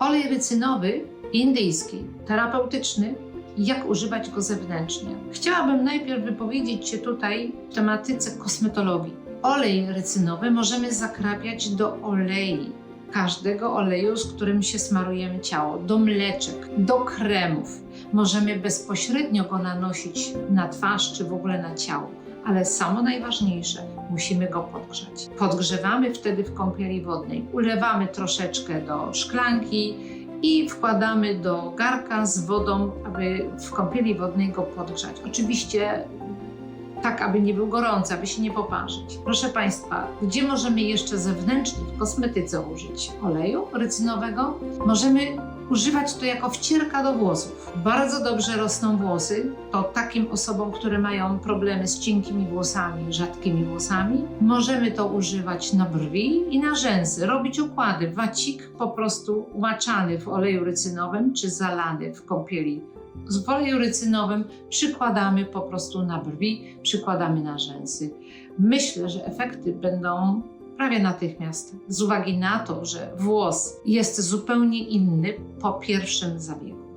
Olej rycynowy indyjski, terapeutyczny, jak używać go zewnętrznie. Chciałabym najpierw wypowiedzieć się tutaj w tematyce kosmetologii. Olej rycynowy możemy zakrapiać do olei, każdego oleju, z którym się smarujemy ciało, do mleczek, do kremów. Możemy bezpośrednio go nanosić na twarz czy w ogóle na ciało. Ale samo najważniejsze, musimy go podgrzać. Podgrzewamy wtedy w kąpieli wodnej. Ulewamy troszeczkę do szklanki i wkładamy do garka z wodą, aby w kąpieli wodnej go podgrzać. Oczywiście tak, aby nie był gorący, aby się nie poparzyć. Proszę Państwa, gdzie możemy jeszcze zewnętrznie w kosmetyce użyć oleju rycynowego? Możemy używać to jako wcierka do włosów. Bardzo dobrze rosną włosy. To takim osobom, które mają problemy z cienkimi włosami, rzadkimi włosami, możemy to używać na brwi i na rzęsy. Robić układy. Wacik po prostu łaczany w oleju rycynowym czy zalany w kąpieli z oleju rycynowym przykładamy po prostu na brwi, przykładamy na rzęsy. Myślę, że efekty będą prawie natychmiast, z uwagi na to, że włos jest zupełnie inny po pierwszym zabiegu.